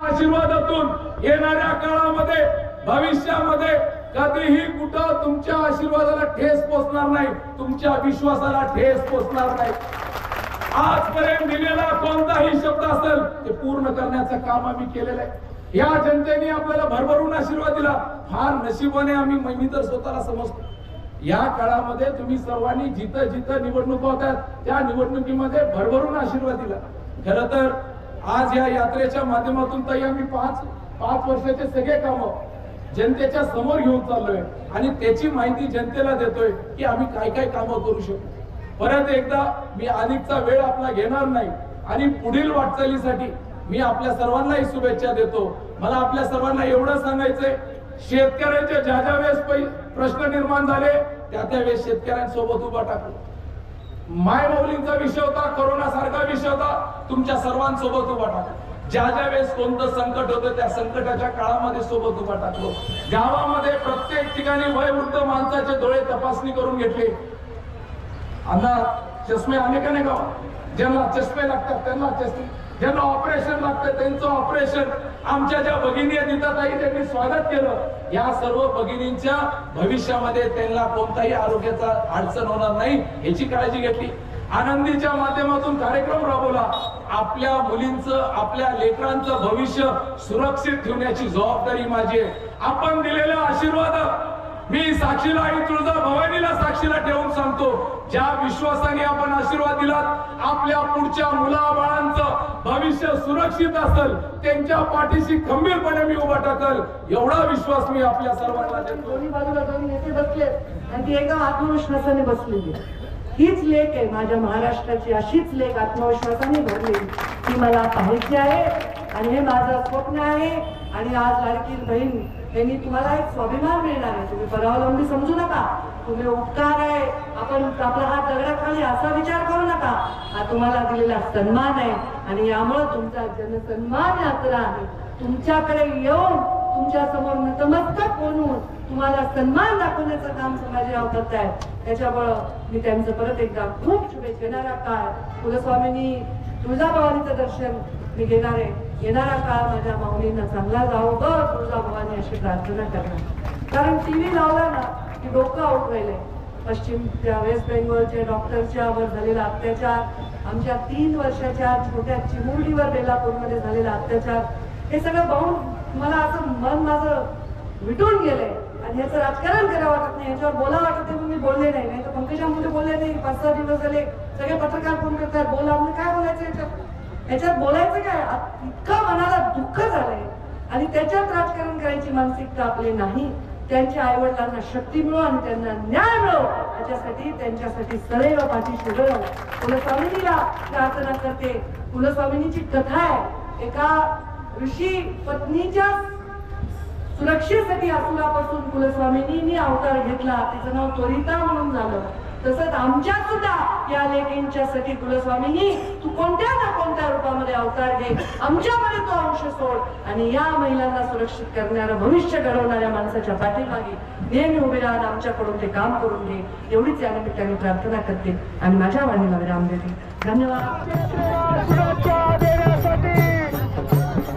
आशीर्वादातून येणाऱ्या काळामध्ये भविष्यामध्ये कधीही कुठं तुमच्या आशीर्वादाला ठेस पोचणार नाही तुमच्या विश्वासाला ठेस पोचणार नाही. आजपर्यंत दिलेला कोणताही शब्द असेल ते पूर्ण करण्याचं काम आम्ही केलेलं आहे. या जनतेने आपल्याला भरभरून आशीर्वाद दिला. फार नशिबाने आम्ही मी तर स्वतःला समजतो. या काळामध्ये तुम्ही सर्वांनी जिथं जिथं निवडणूक होतात त्या निवडणुकीमध्ये भरभरून आशीर्वाद दिला. खर तर आज या यात्रेच्या माध्यमातून तर आम्ही पाच पाच वर्षाचे सगळे काम जनतेच्या समोर घेऊन चाललोय. आणि त्याची माहिती जनतेला देतोय की आम्ही काय काय कामं करू शकतो. परत एकदा मी अधिकचा वेळ आपला घेणार नाही. आणि पुढील वाटचालीसाठी मी आपल्या सर्वांनाही शुभेच्छा देतो. मला आपल्या सर्वांना एवढं सांगायचंय शेतकऱ्यांच्या ज्या ज्या वेळेस प्रश्न निर्माण झाले त्या त्या वेळेस शेतकऱ्यांसोबत उभा टाकलो. माय मौलींचा विषय होता कोरोना सारखा विषय होता तुमच्या सर्वांसोबत उभा टाकला. ज्या ज्या वेळेस कोणतं संकट होतं त्या संकटाच्या काळामध्ये सोबत उभा टाकलो. गावामध्ये प्रत्येक ठिकाणी वयवृद्ध माणसाचे डोळे तपासणी करून घेतले. अन्ना चष्मे अनेकाने गाव ज्यांना चष्मे लागतात त्यांना चष्मे ज्यांना ऑपरेशन लागतं त्यांचं ऑपरेशन आमच्या ज्या भगिनी आहेत ताई त्यांनी स्वागत केलं. या सर्व भगिनींच्या भविष्यामध्ये त्यांना कोणताही आरोग्याचा अडचण होणार नाही याची काळजी घेतली. आनंदीच्या माध्यमातून कार्यक्रम राबवला. आपल्या मुलींचं आपल्या लेकरांचं भविष्य सुरक्षित ठेवण्याची जबाबदारी माझी आहे. आपण दिलेला आशीर्वाद मी साक्षीला आई तुळजा भवानीला साक्षीला ठेवून सांगतो ज्या विश्वासाने आपण आशीर्वाद दिलात आपल्या पुढच्या मुलाबाळांचं भविष्य सुरक्षित असेल त्यांच्या पाठीशी खंबीरपणे मी उभा टाकल एवढा विश्वास मी आपल्या सर्वांना देतो. दोन्ही बाजूला दोन नेते बसले आणि ती एका आत्मविश्वासाने बसलेली हीच लेख आहे माझ्या महाराष्ट्राची अशीच लेख आत्मविश्वासाने भरलेली. ती मला पाहायची आहे आणि हे माझं स्वप्न आहे. आणि आज लाडकी बहीण यांनी तुम्हाला एक स्वाभिमान मिळणार आहे. तुम्ही परावलंबी समजू नका. तुम्ही उपकार आहे. आपण आपला हात दगडाखाली असा विचार करू नका. हा तुम्हाला दिलेला सन्मान आहे. आणि यामुळे तुमचा जनसन्मान यात्रा आहे. तुमच्याकडे येऊन तुमच्यासमोर नतमस्तक बनवून तुम्हाला सन्मान दाखवण्याचं काम संभाजीराव करत आहे. त्याच्यामुळं मी त्यांचं परत एकदा खूप शुभेच्छा येणारा काळ कुलस्वामींनी तुळजाभवानीचं दर्शन मी घेणार आहे. येणारा काळ माझ्या माऊलींना चांगला जाऊ ग तुळजाभवानी अशी प्रार्थना करणार. कारण टीव्ही लावला ना की डोकं आउट राहिलंय. पश्चिमच्या वेस्ट बेंगॉलच्या डॉक्टरच्या वर झालेला अत्याचार आमच्या तीन वर्षाच्या छोट्या चिमुरडीवर बेलापूरमध्ये झालेला अत्याचार हे सगळं पाहून मला असं मन माझं विटून गेलंय. आणि ह्याचं राजकारण करावं वाटत नाही. याच्यावर बोला वाटत नाही मी बोलले नाही. नाही तर पंकजा मुंडे बोलले नाही. पाच सहा दिवस झाले सगळे पत्रकार फोन करतात बोला. म्हणजे काय बोलायचं याच्यात याच्यात बोलायचं काय? इतकं मनाला दुःख झालंय. आणि त्याच्यात राजकारण करायची मानसिकता आपली नाही. त्यांच्या आईवडिलांना शक्ती मिळो आणि त्यांना न्याय मिळो. याच्यासाठी त्यांच्यासाठी सदैव पाठीशी उभं कुलस्वामिनीला प्रार्थना करते. कुलस्वामिनीची कथा आहे. एका ऋषी पत्नीच्या सुरक्षेसाठी असुरापासून कुलस्वामिनींनी अवतार घेतला. तिचं नाव त्वरिता म्हणून झालं. तसंच आमच्या सुद्धा या लेखींच्या सखी कुलस्वामींनी तू कोणत्या ना कोणत्या रूपामध्ये अवतार घे आमच्यामध्ये तो अंश सोड आणि या महिलांना सुरक्षित करणारं भविष्य घडवणाऱ्या माणसाच्या पाठीमागे नेहमी उभे राहत आमच्याकडून ते काम करून घे. एवढीच या निमित्ताने प्रार्थना करते आणि माझ्या वाणीला विराम देते. धन्यवाद.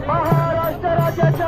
महाराष्ट्र राज्याच्या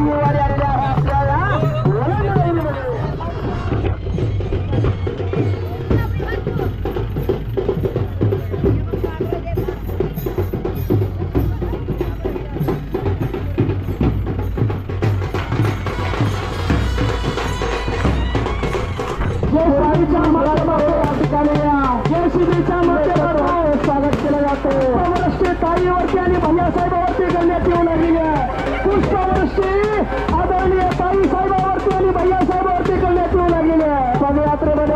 you are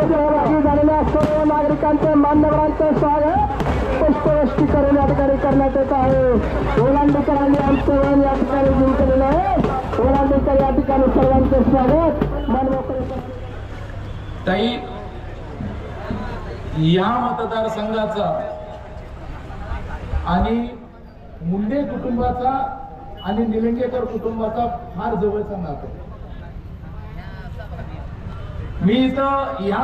सहभागी झालेल्या सर्व नागरिकांचं मान्यवरांचं स्वागत. पुष्पवृष्टी या ठिकाणी करण्यात येत आहे. ओलांडीकरांनी आमचं वन या ठिकाणी जिंकलेलं आहे. ओलांडीकर या ठिकाणी सर्वांचं स्वागत. मनमोकळे ताई या मतदारसंघाचा आणि मुंडे कुटुंबाचा आणि निलंगेकर कुटुंबाचा फार जवळचा नातं. मी इथं या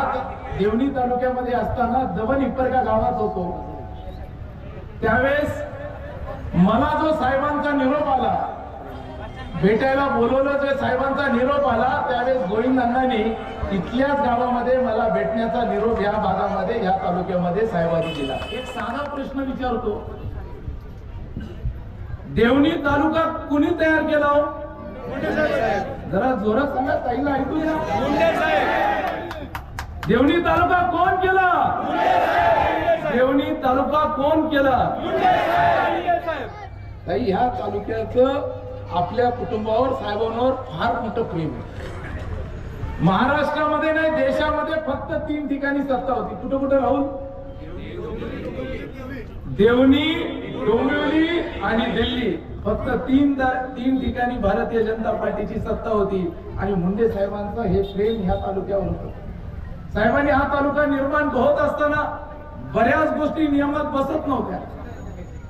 देवणी तालुक्यामध्ये असताना दवन इपरका गावात होतो. त्यावेळेस मला जो साहेबांचा निरोप आला भेटायला बोलवलं जे साहेबांचा निरोप आला त्यावेळेस गोविंदांनी इथल्याच गावामध्ये मला भेटण्याचा निरोप या भागामध्ये या तालुक्यामध्ये साहेबांनी दिला. एक साधा प्रश्न विचारतो. देवणी तालुका कुणी तयार केला हो? जरा जोरात सांगा ताईला ऐकूया देवणी तालुका कोण केला? देवणी तालुका कोण केला? ताई ह्या तालुक्याचं आपल्या कुटुंबावर साहेबांवर फार मोठं प्रेम आहे. महाराष्ट्रामध्ये नाही देशामध्ये फक्त तीन ठिकाणी सत्ता होती. कुठं कुठं राहून देवणी डोंबिवली आणि दिल्ली. फक्त तीन तीन ठिकाणी भारतीय जनता पार्टीची सत्ता होती. आणि मुंडे साहेबांचं हे प्रेम ह्या तालुक्यावर होतं. साहेबांनी हा तालुका निर्माण होत असताना बऱ्याच गोष्टी नियमात बसत नव्हत्या.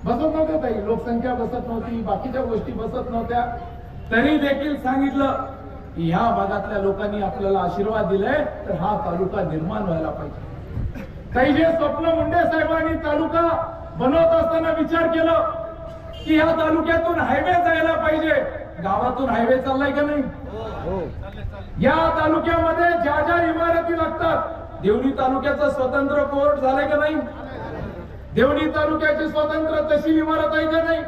बसत नव्हत्या ताई. लोकसंख्या बसत नव्हती बाकीच्या गोष्टी बसत नव्हत्या. तरी देखील सांगितलं की ह्या भागातल्या लोकांनी आपल्याला आशीर्वाद दिलाय तर हा तालुका निर्माण व्हायला पाहिजे. काही जे स्वप्न मुंडे साहेबांनी तालुका बनवत असताना विचार केलं की ह्या तालुक्यातून हायवे जायला पाहिजे. गावातून हायवे चाललाय का नाही? या तालुक्यामध्ये ज्या ज्या इमारती लागतात देवणी तालुक्याचं स्वतंत्र कोर्ट झालंय का नाही? देवणी तालुक्याची स्वतंत्र तहसील इमारत आहे का नाही?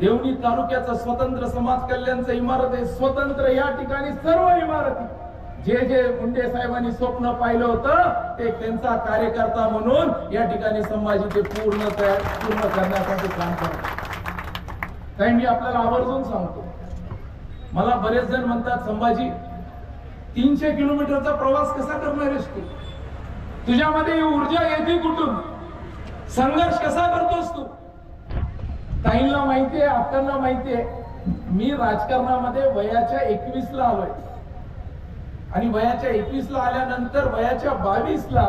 देवणी तालुक्याचं स्वतंत्र समाज कल्याणचं इमारत आहे. स्वतंत्र या ठिकाणी सर्व इमारती. जे जे मुंडे साहेबांनी स्वप्न पाहिलं होतं ते त्यांचा कार्यकर्ता म्हणून या ठिकाणी संभाजी ते पूर्ण तयार पूर्ण करण्यासाठी काम करतात. काही मी आपल्याला आवर्जून सांगतो. मला बरेच जण म्हणतात संभाजी तीनशे किलोमीटरचा प्रवास कसा करणार आहेस तू? तुझ्यामध्ये ऊर्जा येते कुठून? संघर्ष कसा करतोस तू? ताईंना माहितीये आपल्याला माहितीये मी राजकारणामध्ये वयाच्या एकवीस ला आलोय. आणि वयाच्या एकवीस ला आल्यानंतर वयाच्या बावीस ला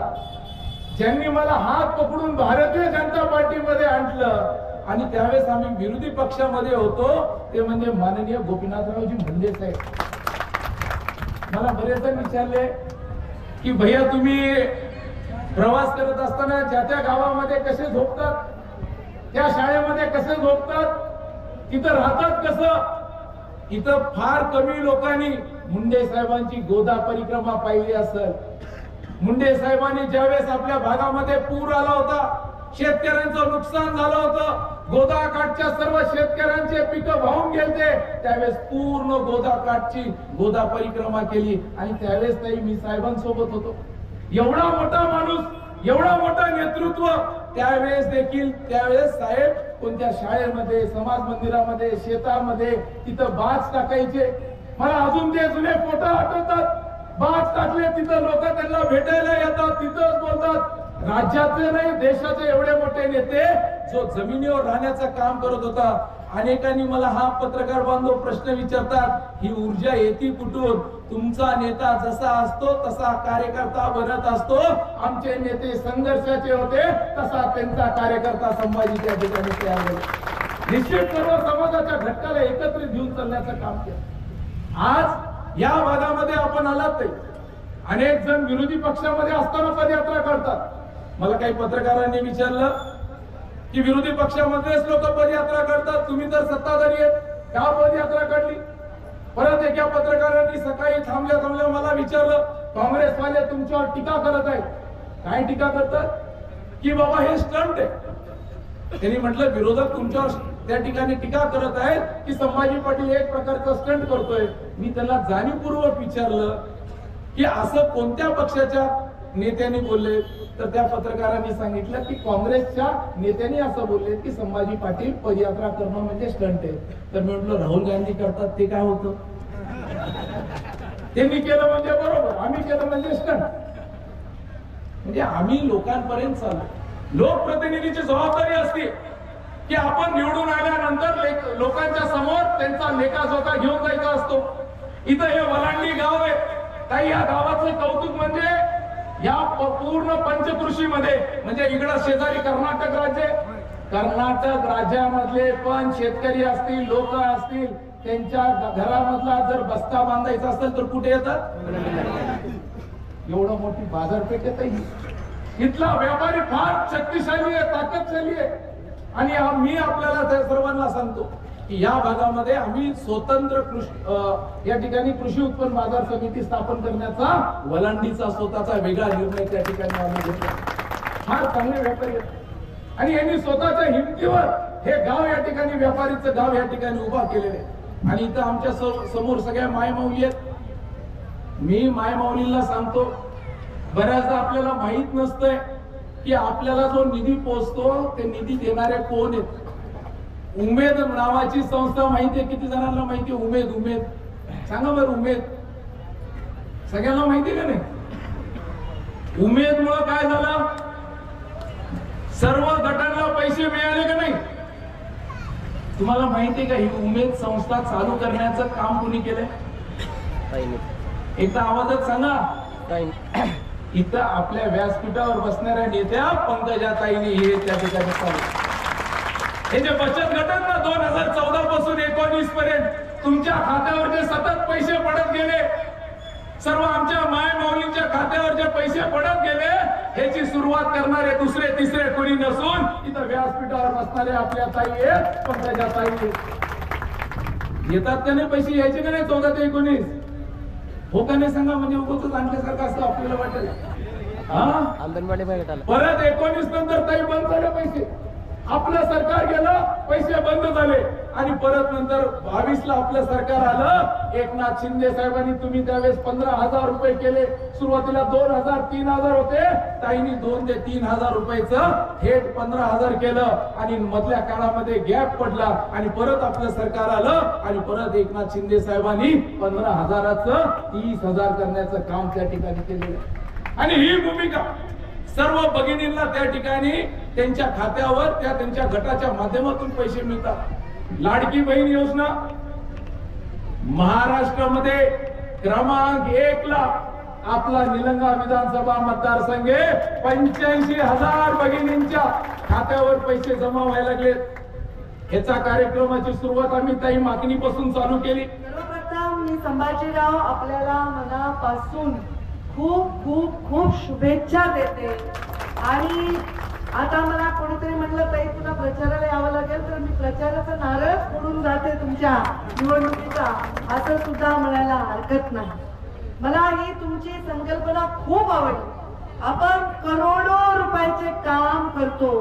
ज्यांनी मला हात पकडून भारतीय जनता पार्टीमध्ये आणलं आणि त्यावेळेस आम्ही विरोधी पक्षामध्ये होतो ते म्हणजे माननीय गोपीनाथरावजी मुंडे साहेब. मला बरेच विचारले की भैया तुम्ही प्रवास करत असताना ज्या त्या गावामध्ये कसे झोपतात? त्या शाळेमध्ये कसे झोपतात? तिथं राहतात कसं? इथं फार कमी लोकांनी मुंडे साहेबांची गोदा परिक्रमा पाहिली असेल. मुंडे साहेबांनी ज्यावेळेस आपल्या भागामध्ये पूर आला होता शेतकऱ्यांचं नुकसान झालं होतं. गोदाकाठच्या सर्व शेतकऱ्यांचे पिकं वाहून गेलते. त्यावेळेस पूर्ण गोदाकाठची गोदा परिक्रमा केली. आणि त्यावेळेस ताई मी साहेबांसोबत होतो. एवढा मोठा माणूस एवढा मोठा नेतृत्व त्यावेळेस देखील त्यावेळेस साहेब कोणत्या शाळेमध्ये समाज मंदिरामध्ये शेतामध्ये तिथं बाज टाकायचे. मला अजून ते जुने फोटो आठवतात. बाज टाकले तिथं लोक त्यांना भेटायला येतात तिथंच बोलतात. राज्याचे नाही देशाचे एवढे मोठे नेते जो जमिनीवर राहण्याचं काम करत होता. अनेकांनी मला हा पत्रकार बांधव प्रश्न विचारतात ही ऊर्जा येते कुठून? तुमचा नेता जसा असतो तसा कार्यकर्ता बनत असतो. आमचे नेते संघर्षाचे होते तसा त्यांचा कार्यकर्ता संभाजी त्या ठिकाणी तयार झाला निश्चित सर्व समाजाच्या घटकाला एकत्रित घेऊन चालण्याचं काम केलं. आज या भागामध्ये आपण आलात नाही. अनेक जण विरोधी पक्षामध्ये असताना पदयात्रा करतात. मला काही पत्रकारांनी विचारलं की विरोधी पक्षामध्येच लोक पदयात्रा करतात. तुम्ही तर सत्ताधारी आहेत. का पदयात्रा काढली? परत एका पत्रकारांनी सकाळी थांबल्या थांबल्या मला विचारलं काँग्रेसवाले तुमच्यावर टीका करत आहेत. काय टीका करतात? की बाबा हे स्टंट आहे. त्यांनी म्हटलं विरोधक तुमच्यावर त्या ठिकाणी टीका करत आहेत की संभाजी पाटील एक प्रकारचा स्टंट करतोय. मी त्यांना जाणीवपूर्वक विचारलं की असं कोणत्या पक्षाच्या नेत्यांनी बोलले? तर त्या पत्रकारांनी सांगितलं की काँग्रेसच्या नेत्यांनी असं बोलले की संभाजी पाटील पदयात्रा करणं म्हणजे स्टंट आहे. तर मी म्हटलं राहुल गांधी करतात ते काय होतं? त्यांनी केलं म्हणजे बरोबर आम्ही केलं म्हणजे स्टंट म्हणजे आम्ही लोकांपर्यंत चाललो. लोकप्रतिनिधीची जबाबदारी असते की आपण निवडून आल्यानंतर लोकांच्या समोर त्यांचा लेखाजोखा घेऊन जायचा असतो. इथं हे वलांडी गाव आहे. काही या गावाचं कौतुक म्हणजे या प- पूर्ण पंचकृषीमध्ये म्हणजे इकडं शेजारी कर्नाटक राज्य कर्नाटक राज्यामधले पण शेतकरी असतील लोक असतील त्यांच्या घरामधला जर बस्ता बांधायचा असेल तर कुठे येतात? एवढं मोठी बाजारपेठ येत इथला व्यापारी फार शक्तिशाली आहे ताकदशाली आहे. आणि मी आपल्याला त्या सर्वांना सांगतो की या भागामध्ये आम्ही स्वतंत्र कृषी या ठिकाणी कृषी उत्पन्न बाजार समिती स्थापन करण्याचा वलांडीचा स्वतःचा वेगळा निर्णय त्या ठिकाणी आम्ही घेतला. फार चांगले व्यापारी आहेत. आणि यांनी स्वतःच्या हिमतीवर हे गाव या ठिकाणी व्यापारीचं गाव या ठिकाणी उभा केलेले आहे. आणि इथं आमच्यासमोर सगळ्या मायमाऊली आहेत. मी मायमाऊलींना सांगतो बऱ्याचदा आपल्याला माहीत नसतंय की आपल्याला जो निधी पोहोचतो ते निधी देणारे कोण आहेत? उमेद नावाची संस्था माहिती आहे किती जणांना माहिती आहे? उमेद उमेद. सांगा बरं उमेद. सगळ्यांना माहिती का नाही? उमेद मुळे काय झालं? सर्व गटांना पैसे मिळाले का नाही? तुम्हाला माहिती आहे का ही उमेद संस्था चालू करण्याचं काम कुणी केलंय? एकदा आवाजात सांगा. इथं आपल्या व्यासपीठावर बसणाऱ्या नेत्या पंकजाताईने हे त्या ठिकाणी चालू. हे जे बचत एकोणीस पर्यंत तुमच्या खात्यावर जे सतत पैसे पडत गेले सर्व आमच्या माय माऊलींच्या खात्यावर जे पैसे पडत गेले ह्याची सुरुवात करणारे दुसरे तिसरे कोणी नसून इथं व्यासपीठावर बसणारे आपल्या ताई आहेत पंकजा ताई आहेत. येतात नाही पैसे? यायचे का नाही चौदा ते एकोणीस? हो का नाही सांगा म्हणजे उगवच आणल्यासारखं असं आपल्याला वाटेल. परत एकोणीस नंतर काही बंद झाले पैसे. आपलं सरकार गेलं पैसे बंद झाले. आणि परत नंतर बावीस ला आपलं सरकार आलं एकनाथ शिंदे साहेबांनी तुम्ही त्यावेळेस पंधरा हजार रुपये केले. सुरुवातीला दोन हजार तीन हजार होते. ताईनी दोन ते तीन हजार रुपयाचं थेट पंधरा हजार केलं आणि मधल्या काळामध्ये गॅप पडला आणि परत आपलं सरकार आलं आणि परत एकनाथ शिंदे साहेबांनी पंधरा हजाराचं तीस हजार करण्याचं काम त्या ठिकाणी केलेलं आणि ही भूमिका सर्व भगिनींना त्या ठिकाणी त्यांच्या खात्यावर त्या त्यांच्या गटाच्या माध्यमातून पैसे मिळतात. लाडकी बहीण योजना महाराष्ट्रामध्ये क्रमांक एक ला आपला निलंगा विधानसभा मतदारसंघ पंच्याऐंशी हजार भगिनींच्या खात्यावर पैसे जमा व्हायला लागलेत याचा कार्यक्रमाची सुरुवात आम्ही ताई मागणीपासून चालू केली. सर्वप्रथम मी संभाजीराव आपल्याला मनापासून खूप खूप खूप शुभेच्छा देते. आणि आता मला कोणीतरी म्हणलं ताई तुला प्रचाराला यावं लागेल तर मी प्रचाराचा नारळ फोडून जाते तुमच्या निवडणुकीचा. असं सुद्धा म्हणायला हरकत नाही. मला ही तुमची संकल्पना खूप आवडली. आपण करोडो रुपयाचे काम करतो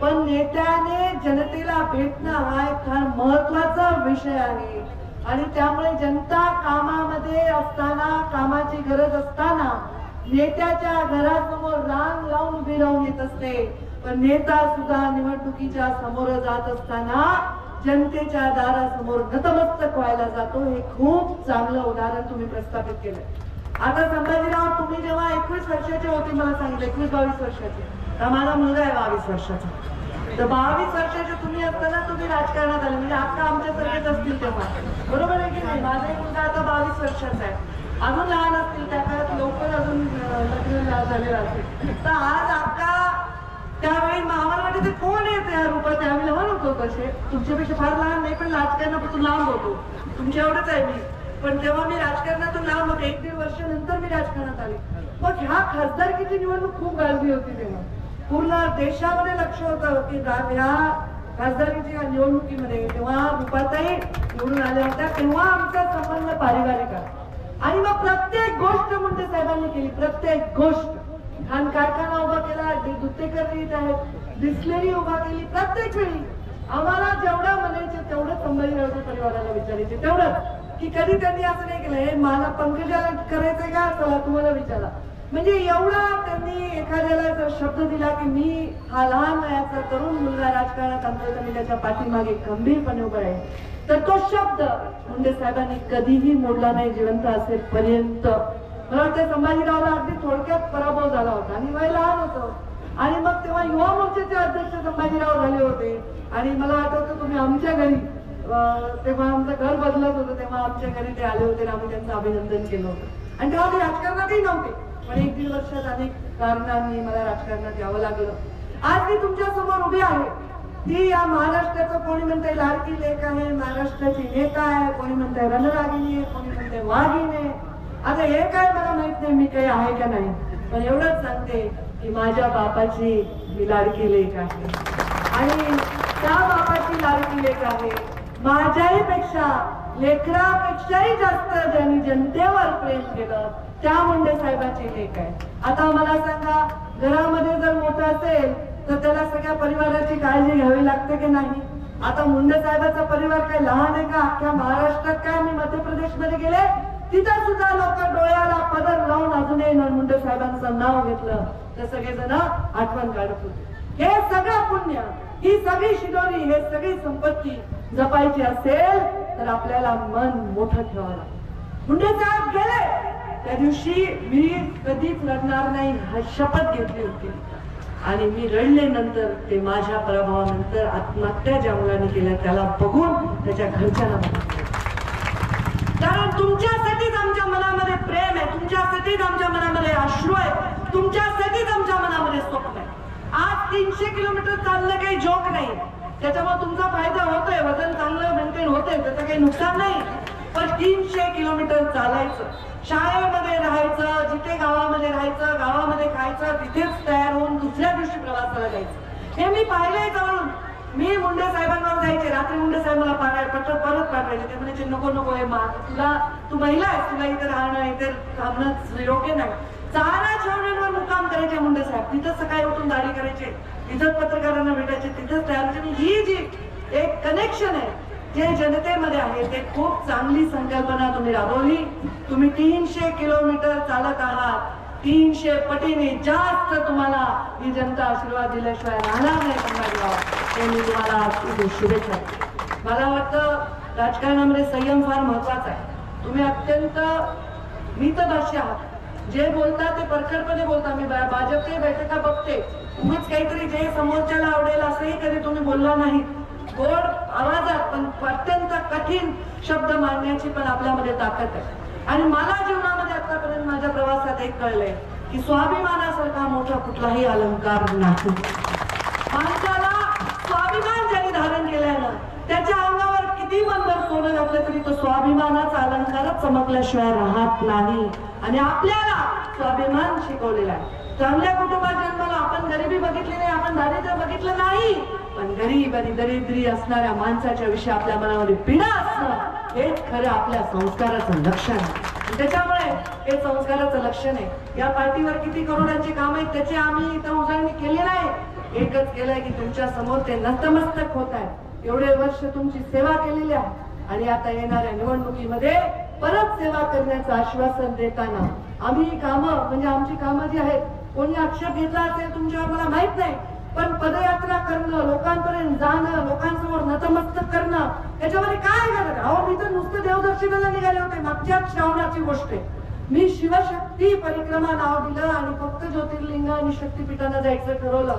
पण नेत्याने जनतेला भेटणं हा एक फार महत्त्वाचा विषय आहे. आणि त्यामुळे जनता कामामध्ये असताना कामाची गरज असताना नेत्याच्या घरासमोर रांग लावून उभी राहून येत असते. पण नेता सुद्धा निवडणुकीच्या समोर जात असताना जनतेच्या दारासमोर नतमस्तक व्हायला जातो. हे खूप चांगलं उदाहरण तुम्ही प्रस्थापित केलं. आता संभाजीराव तुम्ही जेव्हा एकवीस वर्षाचे होते मला सांगितलं एकवीस बावीस वर्षाचे. तर माझा मुलगा आहे बावीस वर्षाचा. तर बावीस वर्षाचे तुम्ही असताना तुम्ही राजकारणात आले. म्हणजे आता आमच्यासारखेच असतील तेव्हा. बरोबर आहे की नाही? माझा एक मुलगा आता बावीस वर्षाचा आहे. अजून लहान असतील त्या काळात लवकर अजून लग्न झा- झालेलं असेल. तर आज आता त्यावेळी आम्हाला वाटते ते कोण आहे त्या रूपात? आम्ही लहान होतो तसे तुमच्यापेक्षा फार लहान नाही पण राजकारणापासून लांब होतो. तुमच्या एवढंच आहे मी. पण तेव्हा मी राजकारणातून लांब होते एक दीड वर्षानंतर मी राजकारणात आले. मग ह्या खासदारकीची निवडणूक खूप गाजली होती तेव्हा. पूर्ण देशामध्ये लक्ष होतं की ह्या खासदारकीच्या निवडणुकीमध्ये तेव्हा रुपाताई निवडून आल्या होत्या तेव्हा आमचा संबंध पारिवारिक आहे. आणि मग प्रत्येक गोष्ट मुंडे साहेबांनी केली प्रत्येक गोष्ट. खान कारखाना उभा केला दुतेकर येत आहेत डिस्लेरी उभा केली प्रत्येक वेळी. आम्हाला जेवढं म्हणायचे तेवढं संभाजीरावच्या परिवाराला विचारायचे. तेवढं की कधी त्यांनी असं नाही केलं हे मला पंकजाला करायचंय का? चला तुम्हाला विचारा. म्हणजे एवढा त्यांनी एखाद्याला जर शब्द दिला की मी हा लहान वयाचा तरुण मुलगा राजकारणात आणतोय तर मी त्याच्या पाठीमागे गंभीरपणे उभा आहे तर तो शब्द मुंडे साहेबांनी कधीही मोडला नाही जिवंत असेपर्यंत. मला वाटतं संभाजीरावला अगदी थोडक्यात पराभव झाला होता. आणि वय लहान होतं. आणि मग तेव्हा युवा मोर्चाचे अध्यक्ष संभाजीराव झाले होते. आणि मला आठवतं तुम्ही आमच्या घरी तेव्हा आमचं घर बदलत होतं तेव्हा आमच्या घरी ते आले होते आम्ही त्यांचं अभिनंदन केलं होतं. आणि तेव्हा ते राजकारणातही नव्हते. पण एक दीड वर्षात अनेक कारणांनी मला राजकारणात यावं लागलं. आज मी तुमच्यासमोर उभी आहे. ती या महाराष्ट्राचं कोणी म्हणते लाडकी लेख आहे महाराष्ट्राची नेता आहे कोणी म्हणते रणरागिणी आहे कोणी म्हणते वाघिणी आहे. आता हे काय मला माहीत नाही मी काही आहे का नाही. पण एवढंच सांगते की माझ्या बापाची मी लाडकी लेख आहे. आणि त्या बापाची लाडकी लेख आहे. माझ्याही पेक्षा लेकरापेक्षाही जास्त ज्यांनी जनतेवर प्रेम केलं त्या मुंडे साहेबाची लेख आहे. आता मला सांगा घरामध्ये जर मोठं असेल तर त्याला सगळ्या परिवाराची काळजी घ्यावी लागते की नाही? आता मुंडे साहेबाचा परिवार काय लहान आहे का? अख्ख्या महाराष्ट्रात काय मी मध्य प्रदेशमध्ये गेले? तिथं सुद्धा लोक डोळ्याला पदर लावून अजूनही नरमुंड साहेबांचं नाव घेतलं. तर सगळेजण आठवण काढत होते. हे सगळं पुण्य ही सगळी शिदोरी हे सगळी संपत्ती जपायची असेल तर आपल्याला मन मोठं ठेवावं लागतं. मुंडे साहेब गेले. त्या दिवशी मी कधीच रडणार नाही हा शपथ घेतली होती. आणि मी रडले नंतर ते माझ्या पराभवानंतर आत्महत्या ज्या मुलाने केल्या त्याला बघून त्याच्या घरच्यांना कारण तुमच्यासाठीच आमच्या मनामध्ये प्रेम आहे तुमच्यासाठीच आमच्या मनामध्ये अश्रू आहे तुमच्यासाठीच आमच्या मनामध्ये स्वप्न आहे. आज तीनशे किलोमीटर चाललं काही जोक नाही. त्याच्यामुळे तुमचा फायदा होतोय वजन चांगलं मेंटेन होतंय त्याचं काही नुकसान नाही. पण तीनशे किलोमीटर चालायचं. शाळेमध्ये राहायचं जिथे गावामध्ये राहायचं गावामध्ये खायचं तिथेच तयार होऊन दुसऱ्या दिवशी प्रवासाला जायचं. हे मी पाहिलंय जवळून मी मुंडे साहेबांवर जायचे रात्री मुंडे साहेब मला पाठाय पत्र परत पाठवायचे ते म्हणायचे नको नको हे मा तुला तू महिला आहेस तुला इथे राहणं इथे थांबणं योग्य नाही. चारा छावण्यांवर मुक्काम करायचे मुंडे साहेब. तिथं सकाळी उठून दाढी करायचे. तिथंच पत्रकारांना भेटायचे. तिथंच तयार ही जी एक कनेक्शन आहे जे जनतेमध्ये आहे ते खूप चांगली संकल्पना तुम्ही राबवली. तुम्ही तीनशे किलोमीटर चालत आहात. तीनशे पटीने जास्त तुम्हाला ही जनता आशीर्वाद दिल्याशिवाय राहणार नाही हे मी तुम्हाला शुभेच्छा मला वाटतं राजकारणामध्ये संयम फार महत्त्वाचा आहे. तुम्ही अत्यंत मितभाषी आहात. जे बोलता ते परखडपणे बोलता. मी भाजपचे बैठका बघते. उगीच काहीतरी जे समोरच्याला आवडेल असंही कधी तुम्ही बोलला नाही. गोड आवाजात पण अत्यंत कठीण शब्द मांडण्याची पण आपल्यामध्ये ताकद आहे. आणि मला जीवनामध्ये आतापर्यंत माझ्या प्रवासात एक कळलंय की स्वाभिमानासारखा मोठा कुठलाही अलंकार नाही माणसाला स्वाभिमान ज्याने धारण केल्यानं त्याच्या अंगावर किती चमकलं तरी तो स्वाभिमानाचा अलंकारच चमकल्याशिवाय राहत नाही. आणि आपल्याला स्वाभिमान शिकवलेला आहे. चांगल्या कुटुंबात जन्माला आपण गरिबी बघितली नाही आपण दारिद्र्य बघितलं नाही. पण गरीब आणि दरिद्री असणाऱ्या माणसाच्या विषयी आपल्या मनामध्ये पीडा असणं हेच खरं आपल्या संस्काराचं लक्षण आहे. त्याच्यामुळे हे संस्काराचं लक्षण आहे. या पार्टीवर किती करोडांची काम आहेत त्याची आम्ही इथं उजळणी केली नाही. एकच केलंय की तुमच्यासमोर ते नतमस्तक होत आहे. एवढे वर्ष तुमची सेवा केलेली आहे. आणि आता येणाऱ्या निवडणुकीमध्ये परत सेवा करण्याचं आश्वासन देताना आम्ही कामं म्हणजे आमची कामं जी आहेत कोणी आक्षेप घेतला असेल तुमच्यावर मला माहीत नाही पण पदयात्रा करणं लोकांपर्यंत जाणं लोकांसमोर नतमस्तक करणं याच्यामध्ये काय गरज अहो मी तर नुसतं देवदर्शनाला निघाले होते मागच्या श्रावणाची गोष्ट आहे. मी शिवशक्ती परिक्रमा नाव दिलं आणि फक्त ज्योतिर्लिंग आणि शक्तीपीठांना जायचं ठरवलं.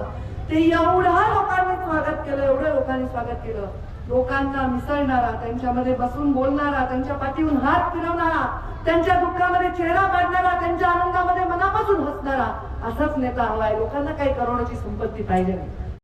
ते एवढ्या लोकांनी स्वागत केलं एवढ्या लोकांनी स्वागत केलं. लोकांना मिसळणारा त्यांच्यामध्ये बसून बोलणारा त्यांच्या पाठीहून हात फिरवणारा त्यांच्या दुःखामध्ये चेहरा पाडणारा त्यांच्या आनंदामध्ये मनापासून हसणारा असाच नेता हवाय. लोकांना काही करोडाची संपत्ती पाहिजे नाही.